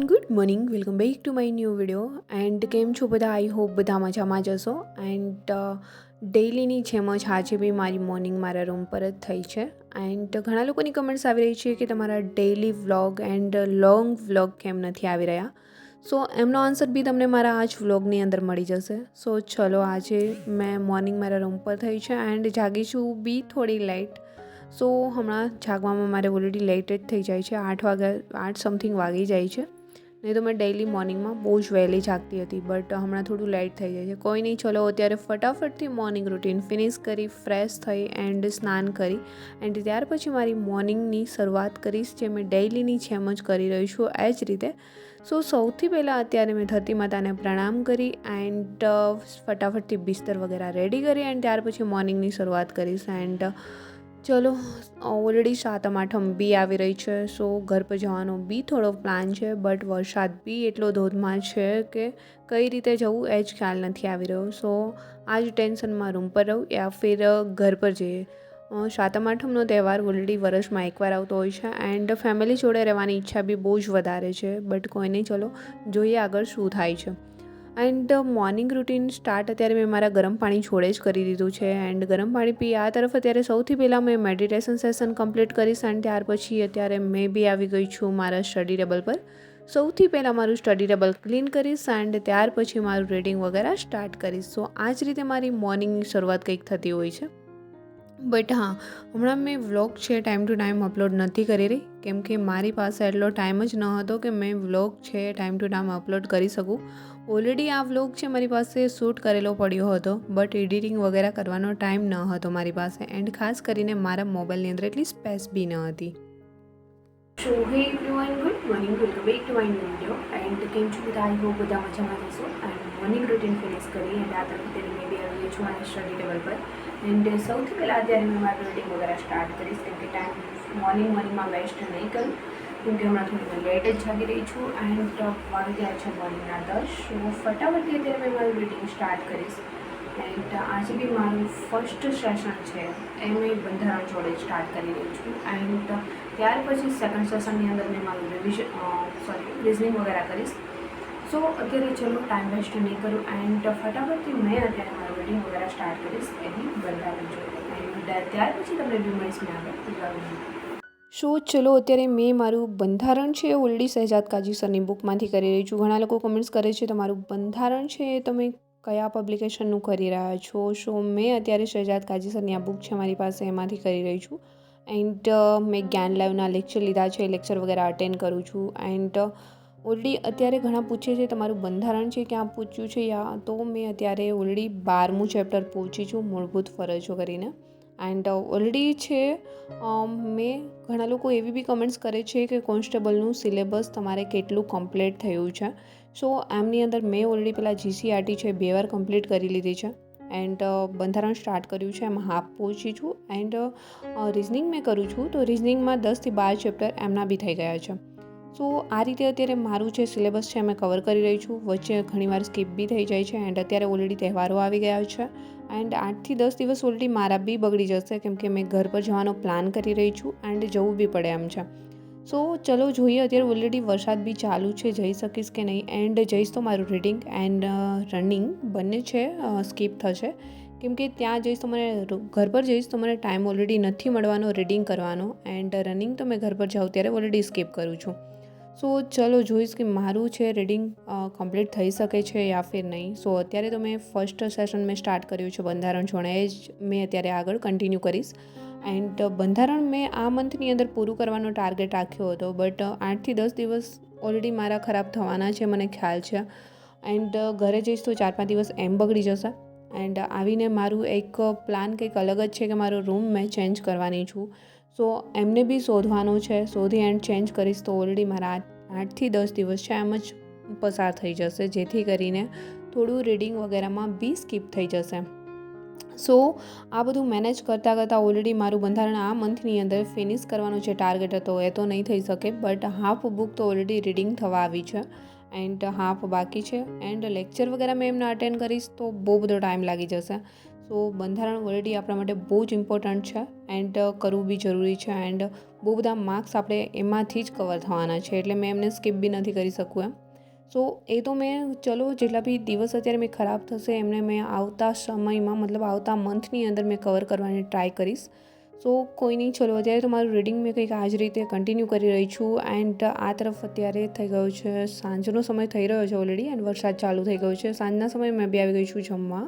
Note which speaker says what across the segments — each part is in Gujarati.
Speaker 1: And good morning welcome back to my new video and કેમ છો બધા? આઈ હોપ બધા મજામાં જશો એન્ડ ડેઈલીની જેમ જ આજે બી મારી મોર્નિંગ મારા રૂમ પર જ થઈ છે. એન્ડ ઘણા લોકોની કમેન્ટ્સ આવી રહી છે કે તમારા daily vlog and long vlog કેમ નથી આવી રહ્યા? સો એમનો આન્સર બી તમને મારા આ જ વ્લોગની અંદર મળી જશે. સો ચલો આજે મેં મોર્નિંગ મારા રૂમ પર થઈ છે એન્ડ જાગી છું બી થોડી લાઇટ સો હમણાં જાગવામાં મારે ઓલરેડી લેટ જ થઈ જાય છે. આઠ વાગ્યા, આઠ સમથિંગ વાગી જાય છે. નહીં તો મેં ડેઈલી મોર્નિંગમાં બહુ જ વહેલી જાગતી હતી બટ હમણાં થોડું લેટ થઈ જાય છે. કોઈ નહીં, ચલો અત્યારે ફટાફટથી મોર્નિંગ રૂટીન ફિનિશ કરી ફ્રેશ થઈ એન્ડ સ્નાન કરી. એન્ડ ત્યાર પછી મારી મોર્નિંગની શરૂઆત કરીશ, જે મેં ડેઈલીની જેમ જ કરી રહી છું, એ જ રીતે. સો સૌથી પહેલાં અત્યારે મેં ધરતી માતાને પ્રણામ કરી એન્ડ ફટાફટથી બિસ્તર વગેરે રેડી કરી એન્ડ ત્યાર પછી મોર્નિંગની શરૂઆત કરીશ. એન્ડ ચલો ઓલરેડી સાતમ આઠમ બી આવી રહી છે સો ઘર પર જવાનો બી થોડો પ્લાન છે બટ વરસાદ બી એટલો ધોધમાં છે કે કઈ રીતે જવું એ જ ખ્યાલ નથી આવી રહ્યો. સો આ જ ટેન્શનમાં રૂમ પર રહું યા ફિર ઘર પર જઈએ. સાતમ આઠમનો તહેવાર ઓલરેડી વર્ષમાં એકવાર આવતો હોય છે એન્ડ ફેમિલી જોડે રહેવાની ઈચ્છા બી બહુ જ વધારે છે બટ કોઈ નહીં, ચલો, જોઈએ આગળ શું થાય છે. એન્ડ મોર્નિંગ રૂટીન સ્ટાર્ટ અત્યારે મેં મારા ગરમ પાણી જોડે જ કરી દીધું છે. એન્ડ ગરમ પાણી પી, આ તરફ અત્યારે સૌથી પહેલાં મેં મેડિટેશન સેશન કમ્પ્લીટ કરીશ અને ત્યાર પછી અત્યારે મેં બી આવી ગઈ છું મારા સ્ટડી ટેબલ પર. સૌથી પહેલાં મારું સ્ટડી ટેબલ ક્લીન કરીશ એન્ડ ત્યાર પછી મારું રીડિંગ વગેરે સ્ટાર્ટ કરીશ. સો આ જ રીતે મારી મોર્નિંગની શરૂઆત કંઈક થતી હોય છે. બટ હા, હમણાં મેં વ્લોગ છે ટાઈમ ટુ ટાઈમ અપલોડ નથી કરી રહી. કેમ કે મારી પાસે એટલો ટાઈમ જ ન હતો કે મેં વ્લોગ છે ટાઈમ ટુ ટાઈમ અપલોડ કરી શકું. ઓલરેડી આ વ્લોગ છે મારી પાસે શૂટ કરેલો પડ્યો હતો, બટ એડિટિંગ વગેરે કરવાનો ટાઈમ ન હતો મારી પાસે એન્ડ ખાસ કરીને મારા મોબાઈલની અંદર એટલી સ્પેસ બી ન હતી. So hey everyone good morning welcome back to my video and કેમ છો બધા? આઈ હોપ બધા મજામાં જશો એન્ડ મોર્નિંગ રૂટીન ફિનિશ કરી એન્ડ આ તરફ તેની મેં બી આવી છું મારા સ્ટડી ટેબલ પર. એન્ડ સૌથી પહેલાં અત્યારે મેં મારું રૂટીન વગેરે સ્ટાર્ટ કરીશ કેમ કે ટાઈમ મોર્નિંગ મોર્નિંગમાં વેસ્ટ નહીં કરું. કેમ કે હમણાં થોડી લેટ જ જાગી રહી છું એન્ડ મારું ત્યાં છે મોર્નિંગના દસ. હું ફટાફટથી અત્યારે મેં મારું રીડિંગ સ્ટાર્ટ કરીશ. એન્ડ આજે બી મારું ફર્સ્ટ સેશન છે. એ મેં બંધારણ જોડે સ્ટાર્ટ કરી રહી છું. એન્ડ ત્યાર પછી સેકન્ડ સેશનની અંદર મેં મારું રિવિઝન સોરી રિઝનિંગ વગેરે કરીશ. સો અત્યારે ચલો ટાઈમ વેસ્ટ નહીં કરું. એન્ડ ફટાફટથી મેં અત્યારે મારું રીડિંગ વગેરે સ્ટાર્ટ કરીશ. એની બંધારણ જોડે. એન્ડ ત્યાર પછી તમને બી મળીશ મેં આગળ. સો ચલો અત્યારે મેં મારું બંધારણ છે ઓલરેડી સહેજાદ કાજી સરની બુકમાંથી કરી રહી છું. ઘણા લોકો કમેન્ટ્સ કરે છે, તમારું બંધારણ છે એ તમે કયા પબ્લિકેશનનું કરી રહ્યા છો? સો મેં અત્યારે શહેજાદ કાજી સરની આ બુક છે મારી પાસે એમાંથી કરી રહી છું. એન્ડ મેં જ્ઞાન લાઈવના લેક્ચર લીધા છે લેક્ચર વગેરે અટેન્ડ કરું છું. એન્ડ ઓલરેડી અત્યારે ઘણા પૂછે છે, તમારું બંધારણ છે ક્યાં પૂછ્યું છે? યા તો મેં અત્યારે ઓલરેડી બારમું ચેપ્ટર પહોંચી છું, મૂળભૂત ફરજો કરીને. એન્ડ ઓલરેડી છે મેં ઘણા લોકો એવી બી કમેન્ટ્સ કરે છે કે કોન્સ્ટેબલનું સિલેબસ તમારે કેટલું કમ્પ્લીટ થયું છે. સો એમની અંદર મેં ઓલરેડી પહેલાં જીસીઆરટી છે બે વાર કમ્પ્લીટ કરી લીધી છે. એન્ડ બંધારણ સ્ટાર્ટ કર્યું છે, એમાં હાફ પહોંચી છું. એન્ડ રિઝનિંગ મેં કરું છું, તો રિઝનિંગમાં દસથી બાર ચેપ્ટર એમના બી થઈ ગયા છે. સો આ રીતે અત્યારે મારું જે સિલેબસ છે, મેં કવર કરી રહી છું. વચ્ચે ઘણીવાર સ્કીપ બી થઈ જાય છે, એન્ડ અત્યારે ઓલરેડી તહેવારો આવી ગયા છે. એન્ડ આઠથી દસ દિવસ ઓલરેડી મારા બી બગડી જશે કેમ કે મેં ઘર પર જવાનો પ્લાન કરી રહી છું એન્ડ જવું બી પડે એમ છે. સો ચલો જોઈએ અત્યારે ઓલરેડી વરસાદ બી ચાલુ છે, જઈ શકીશ કે નહીં? એન્ડ જઈશ તો મારું રીડિંગ એન્ડ રનિંગ બંને છે સ્કીપ થશે. કેમ કે ત્યાં જઈશ તો મને ઘર પર જઈશ તો મને ટાઈમ ઓલરેડી નથી મળવાનો, રીડિંગ કરવાનો. એન્ડ રનિંગ તો મેં ઘર પર જાઉં ત્યારે ઓલરેડી સ્કીપ કરું છું. સો ચલો જોઈશ કે મારું છે રીડિંગ કમ્પ્લીટ થઈ શકે છે યા ફિર નહીં. સો અત્યારે તો મેં ફર્સ્ટ સેશન મેં સ્ટાર્ટ કર્યું છે બંધારણ જોણે. જ મેં અત્યારે આગળ કન્ટિન્યુ કરીશ. એન્ડ બંધારણ મેં આ મંથની અંદર પૂરું કરવાનો ટાર્ગેટ રાખ્યો હતો. બટ આઠથી દસ દિવસ ઓલરેડી મારા ખરાબ થવાના છે મને ખ્યાલ છે. એન્ડ ઘરે જઈશ તો ચાર પાંચ દિવસ એમ બગડી જશે. એન્ડ આવીને મારું એક પ્લાન કંઈક અલગ જ છે કે મારો રૂમ મેં ચેન્જ કરવાની છું. સો એમને બી શોધવાનું છે. શોધી એન્ડ ચેન્જ કરીશ તો ઓલરેડી મારા આઠથી દસ દિવસ છે. એમ જ પસાર થઈ જશે. જેથી કરીને થોડું રીડિંગ વગેરેમાં બી સ્કીપ થઈ જશે. સો આ બધું મેનેજ કરતાં કરતાં ઓલરેડી મારું બંધારણ આ મંથની અંદર ફિનિશ કરવાનો જે ટાર્ગેટ હતો એ તો નહીં થઈ શકે. બટ હાફ બુક તો ઓલરેડી રીડિંગ થવા આવી છે. એન્ડ હાફ બાકી છે. એન્ડ લેક્ચર વગેરે મેં એમને અટેન્ડ કરીશ તો બહુ બધો ટાઈમ લાગી જશે. સો બંધારણ ઓલરેડી આપણા માટે બહુ જ ઇમ્પોર્ટન્ટ છે એન્ડ કરવું બી જરૂરી છે એન્ડ બહુ બધા માર્ક્સ આપણે એમાંથી જ કવર થવાના છે એટલે મેં એમને સ્કીપ બી નથી કરી શકું એમ. સો એ તો મેં, ચલો, જેટલા બી દિવસ અત્યારે મેં ખરાબ થશે એમને મેં આવતા સમયમાં, મતલબ આવતા મંથની અંદર મેં કવર કરવાની ટ્રાય કરીશ. સો કોઈ નહીં, ચલો, અત્યારે તો મારું રીડિંગ મેં કંઈક આ જ રીતે કન્ટિન્યુ કરી રહી છું એન્ડ આ તરફ અત્યારે થઈ ગયો છે, સાંજનો સમય થઈ રહ્યો છે ઓલરેડી એન્ડ વરસાદ ચાલુ થઈ ગયો છે. સાંજના સમયે મેં બી આવી ગઈ છું જમવા.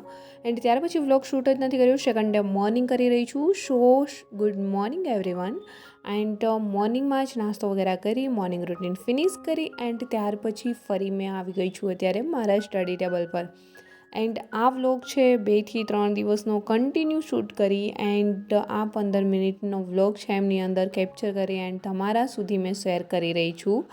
Speaker 1: એન્ડ ત્યાર પછી વ્લોગ શૂટ જ નથી કર્યો સેકન્ડ ડે મોર્નિંગ કરી રહી છું. So good morning everyone and મોર્નિંગમાં જ નાસ્તો વગેરે કરી મોર્નિંગ રૂટીન ફિનિશ કરી એન્ડ ત્યાર પછી ફરી મેં આવી ગઈ છું અત્યારે મારા સ્ટડી ટેબલ પર. એન્ડ આ વ્લોગ છે બેથી ત્રણ દિવસનો કન્ટિન્યુ શૂટ કરી એન્ડ આ પંદર મિનિટનો વ્લોગ છે એમની અંદર કેપ્ચર કરી એન્ડ તમારા સુધી મેં શેર કરી રહી છું.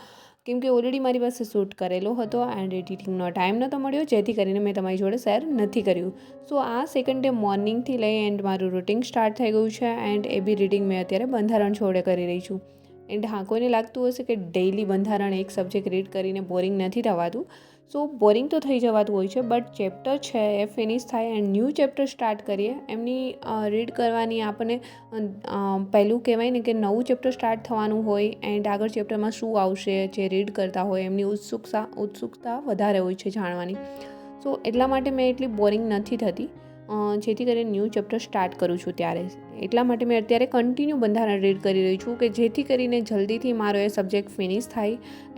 Speaker 1: કેમ કે ઓલરેડી મારી પાસે શૂટ કરેલો હતો એન્ડ એડિટિંગનો ટાઈમ નહોતો મળ્યો, જેથી કરીને મેં તમારી જોડે શેર નથી કર્યું. સો આ સેકન્ડ ડે મોર્નિંગથી લઈ એન્ડ મારું રૂટિંગ સ્ટાર્ટ થઈ ગયું છે એન્ડ એ બી રીડિંગ મેં અત્યારે બંધારણ છોડે કરી રહી છું. એન્ડ હા, કોઈને લાગતું હશે કે ડેઈલી બંધારણ એક સબ્જેક્ટ રીડ કરીને બોરિંગ નથી થવાતું સો બોરિંગ તો થઈ જવાતું હોય છે બટ ચેપ્ટર છે, એ ફિનિશ થાય એન્ડ ન્યૂ ચેપ્ટર સ્ટાર્ટ કરીએ. એમની રીડ કરવાની આપણને પહેલું કહેવાય ને કે નવું ચેપ્ટર સ્ટાર્ટ થવાનું હોય એન્ડ આગળ ચેપ્ટરમાં શું આવશે, જે રીડ કરતા હોય, એમની ઉત્સુકતા ઉત્સુકતા વધારે હોય છે જાણવાની. સો એટલા માટે મેં એટલી બોરિંગ નથી થતી. જેથી કરીને ન્યૂ ચેપ્ટર સ્ટાર્ટ કરું છું ત્યારે. એટલા માટે મેં અત્યારે કન્ટિન્યુ બંધારણ રીડ કરી રહી છું કે જેથી કરીને જલ્દીથી મારો એ સબ્જેક્ટ ફિનિશ થાય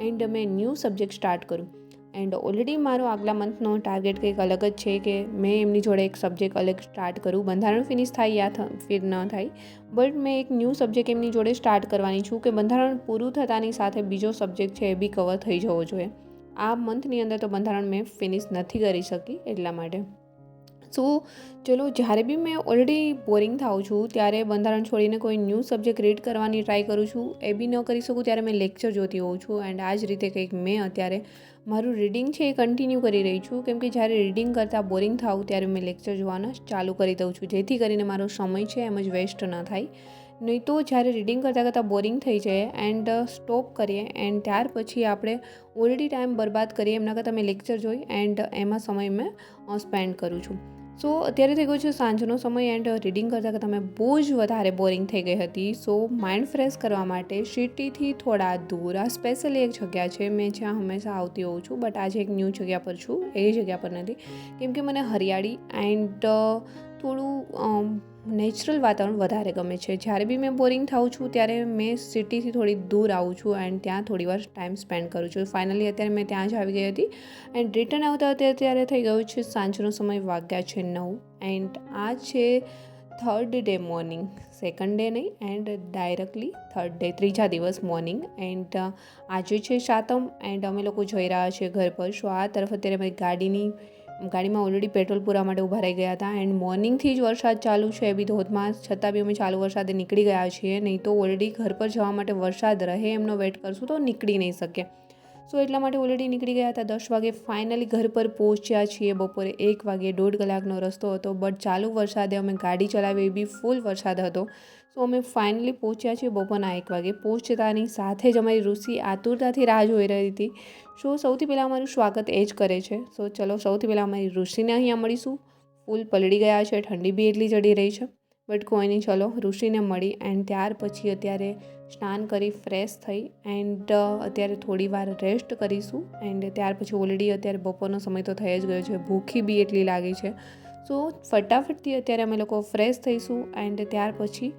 Speaker 1: એન્ડ મેં ન્યૂ સબ્જેક્ટ સ્ટાર્ટ કરું. એન્ડ ઓલરેડી મારો આગલા મંથનો ટાર્ગેટ કંઈક અલગ જ છે કે મેં એમની જોડે એક સબ્જેક્ટ અલગ સ્ટાર્ટ કરું. બંધારણ ફિનિશ થાય યા ફિર ન થાય. બટ મેં એક ન્યૂ સબ્જેક્ટ એમની જોડે સ્ટાર્ટ કરવાની છું કે બંધારણ પૂરું થતાની સાથે બીજો સબ્જેક્ટ છે એ બી કવર થઈ જવો જોઈએ. આ મંથની અંદર તો બંધારણ મેં ફિનિશ નથી કરી શકી એટલા માટે. સો, ચલો જ્યારે બી મેં ઓલરેડી બોરિંગ થાઉં છું, ત્યારે બંધારણ છોડીને કોઈ ન્યૂ સબ્જેક્ટ રીડ કરવાની ટ્રાય કરું છું. એ બી ન કરી શકું ત્યારે મેં લેક્ચર જોતી હોઉં છું. એન્ડ આ જ રીતે કંઈક મેં અત્યારે મારું રીડિંગ છે એ કન્ટિન્યુ કરી રહી છું. કેમ કે જ્યારે રીડિંગ કરતાં બોરિંગ થાઉં ત્યારે મેં લેક્ચર જોવાના ચાલુ કરી દઉં છું. જેથી કરીને મારો સમય છે એમ જ વેસ્ટ ન થાય. નહીં તો જ્યારે રીડિંગ કરતાં કરતાં બોરિંગ થઈ જાય એન્ડ સ્ટોપ કરીએ એન્ડ ત્યાર પછી આપણે ઓલરેડી ટાઈમ બરબાદ કરીએ એમના કરતાં મેં લેક્ચર જોઈ એન્ડ એમાં સમય મેં સ્પેન્ડ કરું છું. સો અત્યારે થઈ ગયો છે સાંજનો સમય એન્ડ રીડિંગ કરતાં કરતાં મેં બહુ જ વધારે બોરિંગ થઈ ગઈ હતી. સો માઇન્ડ ફ્રેશ કરવા માટે સિટીથી થોડા દૂર, આ સ્પેશિયલી એક જગ્યા છે, મેં જ્યાં હંમેશા આવતી હોઉં છું બટ આજે એક ન્યૂ જગ્યા પર છું એ જગ્યા પર નથી. કેમ કે મને હરિયાળી એન્ડ થોડું નેચરલ વાતાવરણ વધારે ગમે છે. જ્યારે બી મેં બોરિંગ થાઉં છું, ત્યારે મેં સિટીથી થોડી દૂર આવું છું એન્ડ ત્યાં થોડી વાર ટાઈમ સ્પેન્ડ કરું છું. ફાઇનલી અત્યારે મેં ત્યાં જ આવી ગઈ હતી એન્ડ રિટર્ન આવતા અત્યારે, ત્યારે થઈ ગયું છે સાંજનો સમય વાગ્યા છે નવ એન્ડ આ છે third day morning second day નહીં એન્ડ ડાયરેક્ટલી થર્ડ ડે ત્રીજા દિવસ મોર્નિંગ એન્ડ આજે છે સાતમ એન્ડ અમે લોકો જઈ રહ્યા છીએ ઘર પર. સો આ તરફ અત્યારે મારી ગાડીની ગાડીમાં ઓલરેડી પેટ્રોલ પૂરા માટે ઊભા રહી ગયા હતા. એન્ડ મોર્નિંગથી જ વરસાદ ચાલુ છે એ બી ધોધમાં છતાં બી અમે ચાલુ વરસાદે નીકળી ગયા છીએ. નહીં તો ઓલરેડી ઘર પર જવા માટે વરસાદ રહે એમનો વેટ કરશું તો નીકળી નહીં શકે. સો એટલા માટે ઓલરેડી નીકળી ગયા હતા. દસ વાગે ફાઇનલી ઘર પર પહોંચ્યા છીએ બપોરે. એક વાગે દોઢ કલાકનો રસ્તો હતો બટ ચાલુ વરસાદે અમે ગાડી ચલાવી બી ફૂલ વરસાદ હતો. સો અમે ફાઇનલી પહોંચ્યા છીએ બપોરના એક વાગે. પહોંચતાની સાથે જ અમારી ઋષિ આતુરતાથી રાહ જોઈ રહી હતી. સો સૌથી પહેલાં અમારું સ્વાગત એ જ કરે છે. સો ચલો સૌથી પહેલાં અમારી ઋષિને અહીંયા મળીશું. ફૂલ પલળી ગયા છે, ઠંડી બી એટલી ચડી રહી છે. બટ કોઈ નહીં, ચલો ઋષિને મળી એન્ડ ત્યાર પછી અત્યારે સ્નાન કરી ફ્રેશ થઈ એન્ડ અત્યારે થોડી વાર રેસ્ટ કરીશું એન્ડ ત્યાર પછી ઓલરેડી અત્યારે બપોરનો સમય તો થઈ જ ગયો છે. ભૂખી બી એટલી લાગી છે. સો ફટાફટથી અત્યારે અમે લોકો ફ્રેશ થઈશું એન્ડ ત્યાર પછી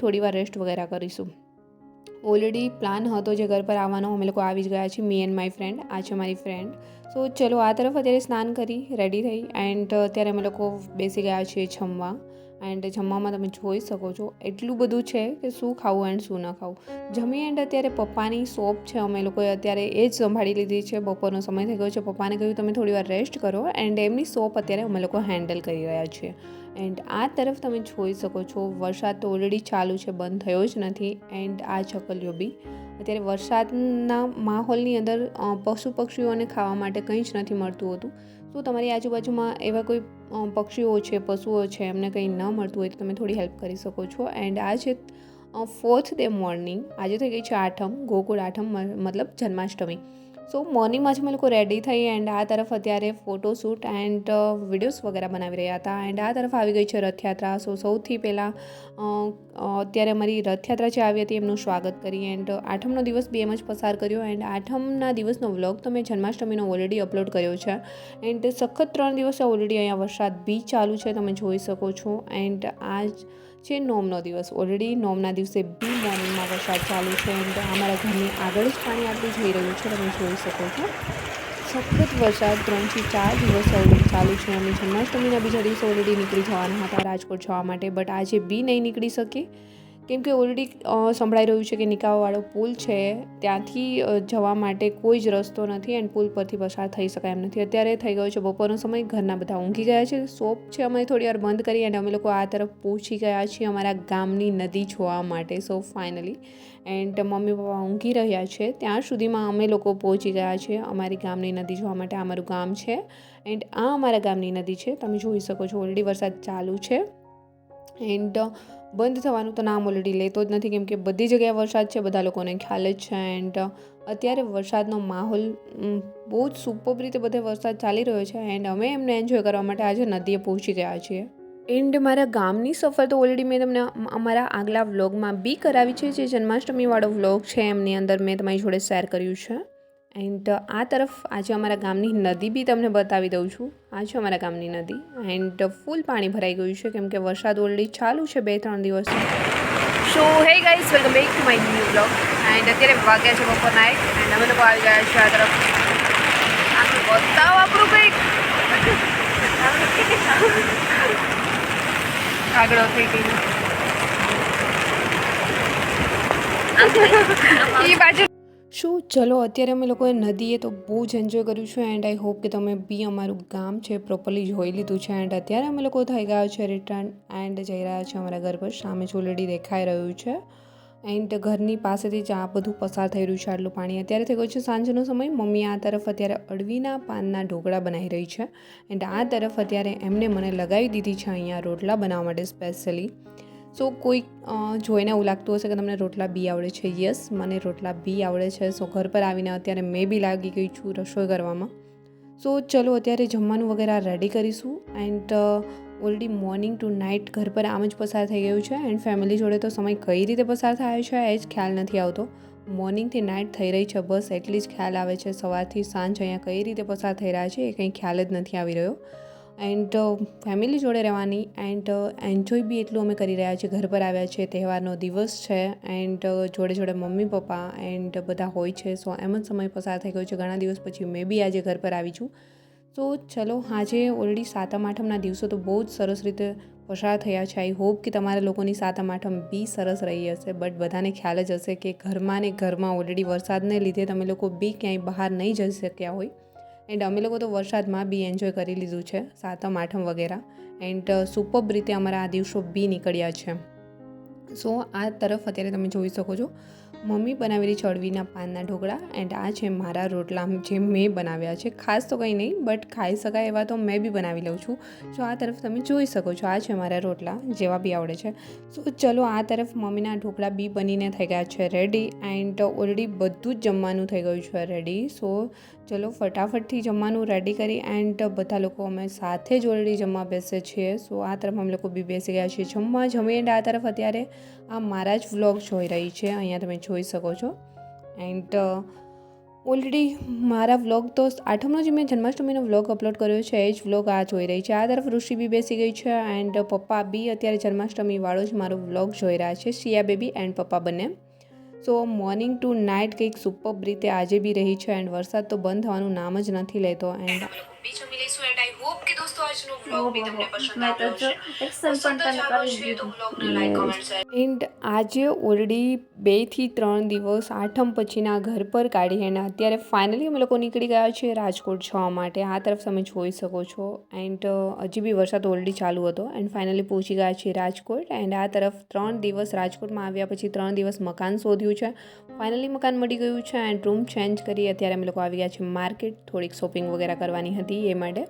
Speaker 1: થોડી વાર રેસ્ટ વગેરે કરીશું. ઓલરેડી પ્લાન હતો જે ઘર પર આવવાનો. અમે લોકો આવી જ ગયા છીએ મી એન્ડ માય ફ્રેન્ડ આ છે મારી ફ્રેન્ડ સો ચલો, આ તરફ અત્યારે સ્નાન કરી રેડી થઈ. એન્ડ અત્યારે અમે લોકો બેસી ગયા છીએ જમવા. એન્ડ જમવામાં તમે જોઈ શકો છો, એટલું બધું છે કે શું ખાવું એન્ડ શું ન ખાવું. જમી એન્ડ અત્યારે પપ્પાની શોપ છે. અમે લોકોએ અત્યારે એ જ સંભાળી લીધી છે. બપોરનો સમય થઈ ગયો છે. પપ્પાને કહ્યું, તમે થોડી વાર રેસ્ટ કરો. એન્ડ એમની શોપ અત્યારે અમે લોકો હેન્ડલ કરી રહ્યા છીએ. એન્ડ આ તરફ તમે જોઈ શકો છો, વરસાદ તો ઓલરેડી ચાલુ છે, બંધ થયો જ નથી. એન્ડ આ ચકલીઓ બી. અત્યારે વરસાદના માહોલની અંદર પશુ પક્ષીઓને ખાવા માટે કંઈ જ નથી મળતું હતું. તો તમારી આજુબાજુમાં એવા કોઈ પક્ષીઓ છે, પશુઓ છે, એમને કંઈ ન મળતું હોય તો તમે થોડી હેલ્પ કરી શકો છો. એન્ડ આ છે ફોર્થ ડે મોર્નિંગ આજે થઈ ગઈ છે આઠમ, ગોકુળ આઠમ મતલબ જન્માષ્ટમી. સો મોર્નિંગમાં જ અમે લોકો રેડી થઈ એન્ડ આ તરફ અત્યારે ફોટોશૂટ એન્ડ વિડીયોઝ વગેરે બનાવી રહ્યા હતા. એન્ડ આ તરફ આવી ગઈ છે રથયાત્રા. સો સૌથી પહેલાં અત્યારે અમારી રથયાત્રા જે આવી હતી એમનું સ્વાગત કરી એન્ડ આઠમનો દિવસ બી એમ જ પસાર કર્યો. એન્ડ આઠમના દિવસનો વ્લોગ તો મેં જન્માષ્ટમીનો ઓલરેડી અપલોડ કર્યો છે. એન્ડ સખત ત્રણ દિવસે ઓલરેડી અહીંયા વરસાદ બી ચાલુ છે, તમે જોઈ શકો છો. એન્ડ આજ છે નોમનો દિવસ. ઓલરેડી નોમના દિવસે બી મોર્નિંગમાં વરસાદ ચાલુ છે એન્ડ અમારા ઘરની આગળ જ પાણી આટલું જઈ રહ્યું છે. તમે જોઈ શકો છો. સખત વરસાદ ત્રણથી ચાર દિવસ ઓલરેડી ચાલુ છે અમે જન્માષ્ટમીના બીજા દિવસે ઓલરેડી નીકળી જવાના હતા. રાજકોટ જવા માટે. બટ આજે બી નહીં નીકળી શકી. કેમ કે ઓલરેડી સંભળાઈ રહ્યું છે કે નિકાવાવાળો પુલ છે, ત્યાંથી જવા માટે કોઈ જ રસ્તો નથી એન્ડ પુલ પરથી પસાર થઈ શકાય એમ નથી. અત્યારે થઈ ગયો છે બપોરનો સમય, ઘરના બધા ઊંઘી ગયા છે, શોપ છે અમે થોડી વાર બંધ કરી અને અમે લોકો આ તરફ પહોંચી ગયા છીએ અમારા ગામની નદી જોવા માટે. So finally and mummy papa ઊંઘી રહ્યા છે, ત્યાં સુધીમાં અમે લોકો પહોંચી ગયા છીએ અમારી ગામની નદી જોવા માટે. અમારું ગામ છે એન્ડ આ અમારા ગામની નદી છે. તમે જોઈ શકો છો, ઓલરેડી વરસાદ ચાલુ છે. એન્ડ બંધ થવાનું તો નામ ઓલરેડી લેતો જ નથી કેમ કે બધી જગ્યાએ વરસાદ છે, બધા લોકોને ખ્યાલ જ છે એન્ડ અત્યારે વરસાદનો માહોલ બહુ જ સુપર રીતે બધે વરસાદ ચાલી રહ્યો છે એન્ડ અમે એમને એન્જોય કરવા માટે આજે નદીએ પહોંચી ગયા છીએ. એન્ડ મારા ગામની સફર તો ઓલરેડી મેં તમને અમારા આગલા વ્લોગમાં બી કરાવી છે, જે જન્માષ્ટમીવાળો વ્લોગ છે, એમની અંદર મેં તમારી જોડે શેર કર્યું છે. એન્ડ આ તરફ આજે અમારા ગામની નદી બી તમને બતાવી દઉં છું. આ છે અમારા ગામની નદી. એન્ડ ફૂલ પાણી ભરાઈ ગયું છે કેમ કે વરસાદ ઓલરેડી ચાલુ છે બે ત્રણ દિવસ. So hey guys welcome back to my new blog and અત્યારે વાગ્યા છે બપોર નાઇટ એન્ડ અમે લોકો આવી ગયા છે આ તરફ. આખું બતાવો આપણું કંઈક. આગળ થઈ એ બાજુ શું? ચલો, અત્યારે અમે લોકોએ નદીએ તો બહુ જ એન્જોય કર્યું છે એન્ડ આઈ હોપ કે તમે બી અમારું ગામ છે પ્રોપરલી જોઈ લીધું છે એન્ડ અત્યારે અમે લોકો થઈ ગયા છે રિટર્ન એન્ડ જઈ રહ્યા છે અમારા ઘર પર. સામે જ ઓલરેડી દેખાઈ રહ્યું છે. એન્ડ ઘરની પાસેથી જ આ બધું પસાર થઈ રહ્યું છે આટલું પાણી. અત્યારે થઈ ગયું છે સાંજનો સમય. મમ્મી આ તરફ અત્યારે અળવીના પાનના ઢોકળા બનાવી રહી છે. એન્ડ આ તરફ અત્યારે એમને મને લગાવી દીધી છે અહીંયા રોટલા બનાવવા માટે સ્પેશિયલી સો કોઈ જોઈને એવું લાગતું હશે કે તમને રોટલા બી આવડે છે, યસ, મને રોટલા બી આવડે છે. સો ઘર પર આવીને અત્યારે મેં બી લાગી ગઈ છું રસોઈ કરવામાં. સો ચલો અત્યારે જમવાનું વગેરે રેડી કરીશું and already morning to night ઘર પર આમ જ પસાર થઈ ગયું છે એન્ડ ફેમિલી જોડે તો સમય કઈ રીતે પસાર થાય છે એ જ ખ્યાલ નથી આવતો. મોર્નિંગથી નાઇટ થઈ રહી છે બસ, એટલી જ ખ્યાલ આવે છે સવારથી સાંજ અહીંયા કઈ રીતે પસાર થઈ રહ્યા છે એ કંઈ ખ્યાલ જ નથી આવી રહ્યો. એન્ડ ફેમિલી જોડે રહેવાની એન્ડ એન્જોય બી એટલું અમે કરી રહ્યા છીએ. ઘર પર આવ્યા છે, તહેવારનો દિવસ છે એન્ડ જોડે જોડે મમ્મી, પપ્પા એન્ડ બધા હોય છે. સો, એમ જ સમય પસાર થઈ ગયો છે. ઘણા દિવસ પછી મેં બી આજે ઘર પર આવી છું. તો ચલો, આજે ઓલરેડી સાતમ આઠમના દિવસો તો બહુ જ સરસ રીતે પસાર થયા છે. આઈ હોપ કે તમારા લોકોની સાતમ આઠમ બી સરસ રહી હશે. બટ બધાને ખ્યાલ જ હશે કે ઘરમાં ને ઘરમાં ઓલરેડી વરસાદને લીધે તમે લોકો બી ક્યાંય બહાર નહીં જઈ શક્યા હોય. એન્ડ અમે લોકો તો વરસાદમાં બી એન્જોય કરી લીધું છે, સાતમ, આઠમ વગેરે. એન્ડ સુપર રીતે અમારા આ દિવસો બી નીકળ્યા છે. સો, આ તરફ અત્યારે તમે જોઈ શકો છો. મમ્મી બનાવેલી ચડવીના પાનના ઢોકળા એન્ડ આ છે મારા રોટલા જે મેં બનાવ્યા છે. ખાસ તો કંઈ નહીં બટ ખાઈ શકાય એવા તો મેં બી બનાવી લઉં છું. જો આ તરફ તમે જોઈ શકો છો, આ છે મારા રોટલા, જેવા બી આવડે છે. સો ચલો આ તરફ મમ્મીના ઢોકળા બી બનીને થઈ ગયા છે રેડી એન્ડ ઓલરેડી બધું જ જમવાનું થઈ ગયું છે રેડી સો ચલો ફટાફટથી જમવાનું રેડી કરી એન્ડ બધા લોકો અમે સાથે જ ઓલરેડી જમવા બેસે છીએ સો આ તરફ અમે લોકો બી બેસી ગયા છીએ જમવા. જમી એન્ડ આ તરફ અત્યારે. આ મારા જ વ્લોગ જોઈ રહી છે, અહીંયા તમે જોઈ શકો છો. એન્ડ ઓલરેડી મારા વ્લોગ તો આઠમનો જે મેં જન્માષ્ટમીનો વ્લોગ અપલોડ કર્યો છે, એ જ વ્લોગ આ જોઈ રહી છે. આ તરફ ઋષિ બી બેસી ગઈ છે એન્ડ પપ્પા બી અત્યારે જન્માષ્ટમીવાળો જ મારો વ્લોગ જોઈ રહ્યા છે, શિયા બેબી એન્ડ પપ્પા બંને. સો મોર્નિંગ ટુ નાઇટ કંઈક સુપર રીતે આજે બી રહી છે એન્ડ વરસાદ તો બંધ થવાનું નામ જ નથી લેતો. એન્ડ બી જમી લઈશું એન્ડ આઈ હોપ કે દોસ્તો આજનો વ્લોગ બી તમને પસંદ આવ્યો હશે એન્ડ આજે ઓલરેડી બેથી ત્રણ દિવસ આઠમ પછીના ઘર પર કાઢી અને અત્યારે ફાઇનલી અમે લોકો નીકળી ગયા છીએ રાજકોટ જવા માટે. આ તરફ તમે જોઈ શકો છો. એન્ડ હજી બી વરસાદ ઓલરેડી ચાલુ હતો. એન્ડ ફાઇનલી પહોંચી ગયા છીએ રાજકોટ. એન્ડ આ તરફ ત્રણ દિવસ રાજકોટમાં આવ્યા પછી ત્રણ દિવસ મકાન શોધ્યું છે. ફાઇનલી મકાન મળી ગયું છે. એન્ડ રૂમ ચેન્જ કરી અત્યારે અમે લોકો આવી ગયા છીએ માર્કેટ થોડીક શોપિંગ વગેરે કરવાની હતી. એ માટે.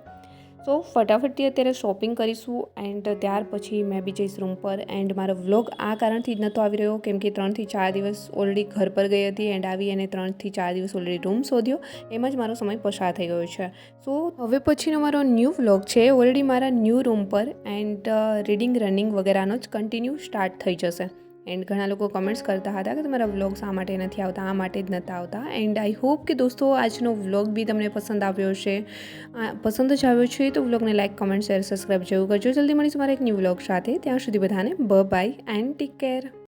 Speaker 1: સો ફટાફટથી અત્યારે શોપિંગ કરીશું એન્ડ ત્યાર પછી મેં બી જઈશ રૂમ પર એન્ડ મારો વ્લોગ આ કારણથી જ નહોતો આવી રહ્યો કેમ કે ત્રણથી ચાર દિવસ ઓલરેડી ઘર પર ગઈ હતી એન્ડ આવી અને ત્રણથી ચાર દિવસ ઓલરેડી રૂમ શોધ્યો. એમ જ મારો સમય પસાર થઈ ગયો છે. સો હવે પછીનો મારો ન્યૂ વ્લોગ છે. ઓલરેડી મારા ન્યૂ રૂમ પર એન્ડ રીડિંગ રનિંગ વગેરેનો જ કન્ટિન્યુ સ્ટાર્ટ થઈ જશે. એન્ડ ઘણા લોકો કમેન્ટ્સ કરતા હતા કે તમારા વ્લોગ આ માટે નથી આવતા, આ માટે જ નહોતા આવતા. એન્ડ આઈ હોપ કે દોસ્તો આજનો વ્લોગ બી તમને પસંદ આવ્યો છે પસંદ જ આવ્યો છે તો વ્લોગને લાઇક કમેન્ટ શેર સબસ્ક્રાઈબ જેવું કરજો. જલ્દી મળીશું મારા એક ન્યૂ વ્લોગ સાથે. ત્યાં સુધી બધાને બ બાય એન્ડ ટેક કેર